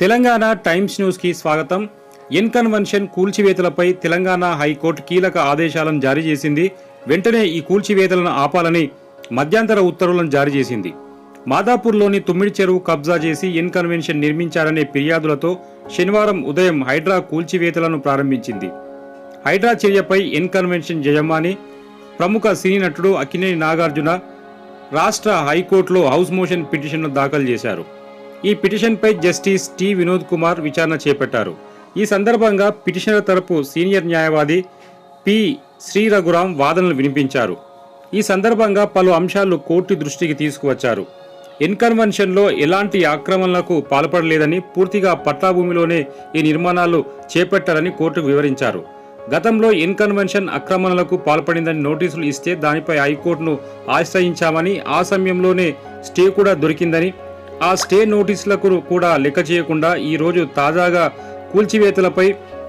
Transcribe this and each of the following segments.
Telangana Times న్యూస్కి స్వాగతం. N convention కూల్చివేతలపై తెలంగాణ హైకోర్టు కీలక ఆదేశాలను జారీ చేసింది. వెంటనే ఈ కూల్చివేతలను ఆపాలని మధ్యంతర ఉత్తర్వులను జారీ చేసింది. మాదాపూర్లోని తుమ్మిడి చెరువు కబ్జా చేసి ఎన్ కన్వెన్షన్ నిర్మించారనే ఫిర్యాదులతో శనివారం ఉదయం హైడ్రా కూల్చివేతలను ప్రారంభించింది. హైడ్రా చర్యపై ఎన్ కన్వెన్షన్ యజమాని ప్రముఖ సినీ నటుడు అక్కినేని నాగార్జున రాష్ట్ర హైకోర్టులో హౌస్ మోషన్ పిటిషన్ను దాఖలు చేశారు. ఈ పిటిషన్పై జస్టిస్ టి వినోద్ కుమార్ విచారణ చేపట్టారు. ఈ సందర్భంగా పిటిషనర్ తరపు సీనియర్ న్యాయవాది పి శ్రీ రఘురాం వాదనలు వినిపించారు. ఈ సందర్భంగా పలు అంశాలు కోర్టు దృష్టికి తీసుకువచ్చారు. ఎన్కన్వెన్షన్లో ఎలాంటి ఆక్రమణలకు పాల్పడలేదని పూర్తిగా పట్టాభూమిలోనే ఈ నిర్మాణాలు చేపట్టారని కోర్టుకు వివరించారు. గతంలో ఎన్కన్వెన్షన్ ఆక్రమణలకు పాల్పడిందని నోటీసులు ఇస్తే దానిపై హైకోర్టును ఆశ్రయించామని ఆ సమయంలోనే స్టే కూడా దొరికిందని ఆ స్టే నోటీసులకు కూడా లెక్క చేయకుండా ఈరోజు తాజాగా కూల్చివేతలపై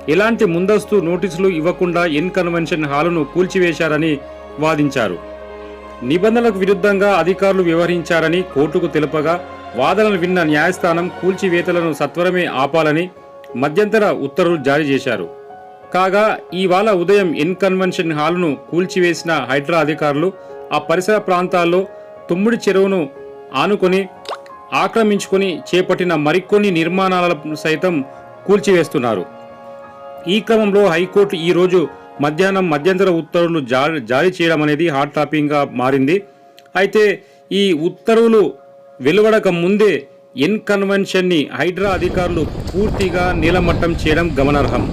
ఎలాంటి ముందస్తు నోటీసులు ఇవ్వకుండా ఎన్ కన్వెన్షన్ హాలును కూల్చివేశారని వాదించారు. నిబంధనలకు విరుద్ధంగా అధికారులు వ్యవహరించారని కోర్టుకు తెలుపగా వాదనలు విన్న న్యాయస్థానం కూల్చివేతలను సత్వరమే ఆపాలని మధ్యంతర ఉత్తర్వులు జారీ చేశారు. కాగా ఇవాళ ఉదయం ఎన్ కన్వెన్షన్ హాల్ను కూల్చివేసిన హైడ్రా అధికారులు ఆ పరిసర ప్రాంతాల్లో తుమ్ముడి చెరువును ఆనుకొని ఆక్రమించుకొని చేపట్టిన మరికొన్ని నిర్మాణాలను సైతం కూల్చివేస్తున్నారు. ఈ క్రమంలో హైకోర్టు ఈ రోజు మధ్యాహ్నం మధ్యంతర ఉత్తర్వులు జారీ జారీ చేయడం అనేది హాట్ టాపిక్గా మారింది. అయితే ఈ ఉత్తర్వులు వెలువడక ముందే ఎన్ కన్వెన్షన్ని హైడ్రా అధికారులు పూర్తిగా నీలమట్టం చేయడం గమనార్హం.